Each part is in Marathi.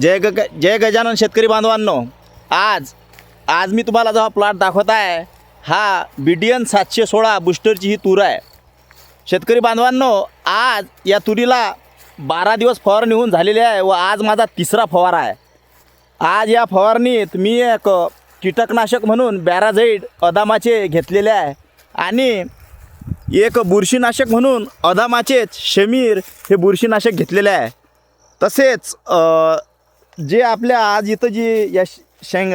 जय ग जय गजानन शेतकरी बांधवांनो. आज आज मी तुम्हाला जो हा प्लॉट दाखवत आहे हा बिडियन सातशे सोळा बुस्टरची ही तूर आहे. शेतकरी बांधवांनो आज या तुरीला बारा दिवस फवारणी होऊन झालेली आहे व आज माझा तिसरा फवारा आहे. आज या फवारणीत मी एक कीटकनाशक म्हणून बॅराझाईड अदामाचे घेतलेले आहे आणि एक बुरशीनाशक म्हणून अदामाचेच शमीर हे बुरशीनाशक घेतलेले आहे. तसेच जे आपल्या आज इथं जी या श- शेंग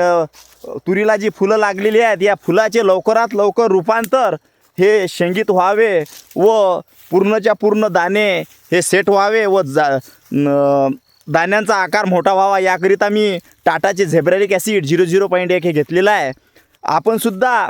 तुरीला जी फुलं लागलेली आहेत या फुलाचे लवकरात लवकर रूपांतर हे शेंगीत व्हावे व पूर्णच्या पूर्ण दाणे हे सेट व्हावे व जा न- दाण्यांचा आकार मोठा व्हावा. याकरिता मी टाटाचे gibberellic acid zero zero point एक हे घेतलेलं आहे. आपणसुद्धा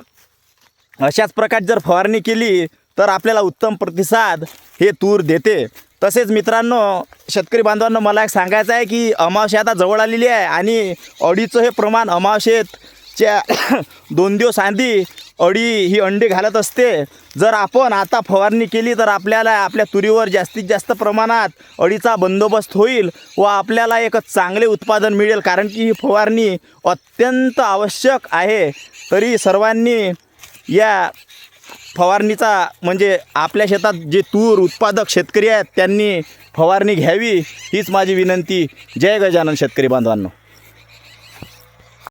अशाच प्रकारे जर फवारणी केली तर आपल्याला उत्तम प्रतिसाद हे तूर देते. तसेच मित्रांनो शेतकरी बांधवांना मला एक सांगायचं आहे की अमावस्या आता जवळ आलेली आहे आणि अडीचं हे प्रमाण अमावशेच्या दोन दिवस आधी अडी ही अंडी घालत असते. जर आपण आता फवारणी केली तर आपल्याला आपल्या तुरीवर जास्तीत जास्त प्रमाणात अडीचा बंदोबस्त होईल व आपल्याला एक चांगले उत्पादन मिळेल कारण की ही फवारणी अत्यंत आवश्यक आहे. तरी सर्वांनी या फवारणीचा म्हणजे आपल्या शेतात जे तूर उत्पादक शेतकरी आहेत त्यांनी फवारणी घ्यावी हीच माझी विनंती. जय गजानन शेतकरी बांधवांनो.